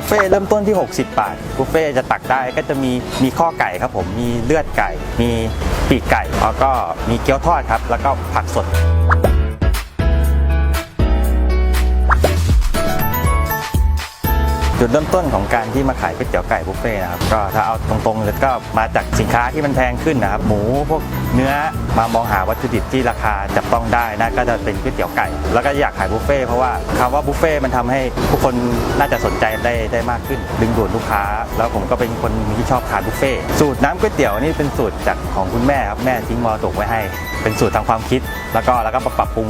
บุฟเฟ่เริ่มต้นที่ 60 บาท บุฟเฟ่จะตักได้ก็จะมีมีข้อไก่ครับผม มีเลือดไก่ มีปีกไก่ แล้วก็มีเกี๊ยวทอดครับ แล้วก็ผักสด จุดเริ่มต้นของการที่มาขายก๋วยเตี๋ยวไก่บุฟเฟ่ต์นะครับก็ถ้าเอาตรงๆเลยก็มาจากสินค้าที่มันแพงขึ้นนะครับ หมูพวกเนื้อมามองหาวัตถุดิบที่ราคาจับต้องได้นะก็จะเป็นก๋วยเตี๋ยวไก่ แล้วก็อยากขายบุฟเฟ่ต์เพราะว่าคำว่าบุฟเฟ่ต์มันทำให้ผู้คนน่าจะสนใจได้ได้มากขึ้น ดึงดูดลูกค้า แล้วผมก็เป็นคนที่ชอบทานบุฟเฟ่ต์สูตรน้ำก๋วยเตี๋ยวนี่เป็นสูตรจากของคุณแม่ครับแม่ทิ้งมรดกไว้ให้ เป็นสูตรทางความคิดแล้วก็แล้วก็ปรับปรุง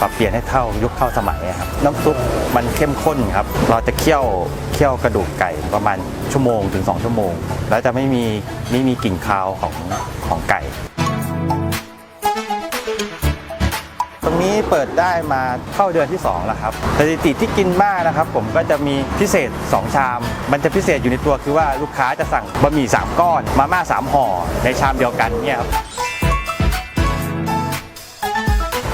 ปรับเปลี่ยนให้เท่ายุคเข้าสมัยครับน้ำซุปมันเข้มข้นครับ เราจะเคี่ยวเคี่ยวกระดูกไก่ประมาณชั่วโมงถึง 2 ชั่วโมง แล้วจะไม่มีไม่มีกลิ่นคาวของของไก่ ตรงนี้เปิดได้มาเข้าเดือนที่2แล้วครับสถิติที่กินมากนะครับ ผมก็จะมีพิเศษ 2 ชาม มันจะพิเศษอยู่ในตัวคือว่าลูกค้าจะสั่งบะหมี่3ก้อนมาม่า3ห่อในชามเดียวกันเนี่ยครับ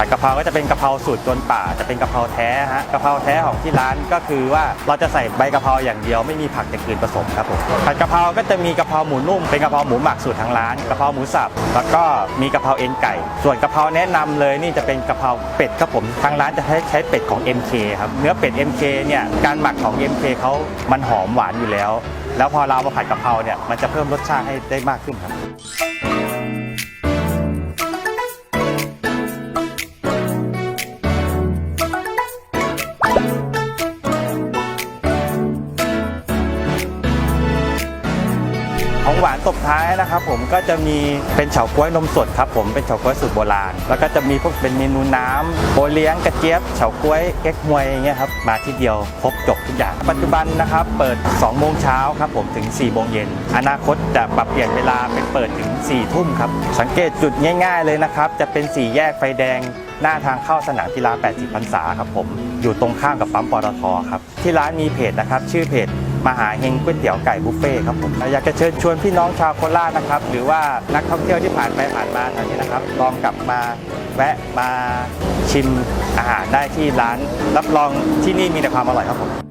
ผัดกะเพราก็จะเป็นกะเพราสูตรจนป่าจะเป็นกะเพราแท้ฮะกะเพราแท้ของที่ร้านก็คือว่าเราจะใส่ใบกะเพราอย่างเดียวไม่มีผักอย่างอื่นผสมครับผมผัดกะเพราก็จะมีกะเพราหมูนุ่มเป็นกะเพราหมูหมักสูตรทางร้านกะเพราหมูสับแล้วก็มีกะเพราเอ็นไก่ ส่วนกะเพราแนะนำเลยนี่จะเป็นกะเพราเป็ดครับผมทางร้านจะใช้ใช้เป็ดของ MK ครับเนื้อเป็ด MK เนี่ยการหมักของ MK เขามันหอมหวานอยู่แล้ว แล้วพอเราเอามาผัดกะเพราเนี่ยมันจะเพิ่มรสชาติให้ได้มากขึ้นครับ ของหวานตบท้ายนะครับผมก็จะมีเป็นเฉาก๊วยนมสดครับผมเป็นเฉาก๊วยสูตรโบราณ แล้วก็จะมีพวกเป็นเมนูน้ำโบเลี้ยงกระเจี๊ยบเฉาก๊วยเก๊กฮวยอย่างเงี้ยครับมาที่เดียวครบจบทุกอย่าง ปัจจุบันนะครับเปิด 2 โมงเช้าครับผมถึง 4 โมงเย็นอนาคตจะปรับเปลี่ยนเวลาเป็นเปิดถึง 4 ทุ่มครับสังเกตจุดง่าย ๆเลยนะครับจะเป็น 4 แยกไฟแดงหน้าทางเข้าสนามกีฬา 80 พรรษาครับผม อยู่ตรงข้ามกับปั๊มปตทครับ ที่ร้านมีเพจนะครับ ชื่อเพจ มหาเฮงก๋วยเตี๋ยวไก่บุฟเฟ่ครับผมอยากจะเชิญชวนพี่น้องชาวโคราชนะครับ หรือว่านักท่องเที่ยวที่ผ่านไปผ่านมาแถวนี้นะครับ ลองกลับมาแวะมาชิมอาหารได้ที่ร้าน รับรองที่นี่มีแต่ความอร่อยครับผม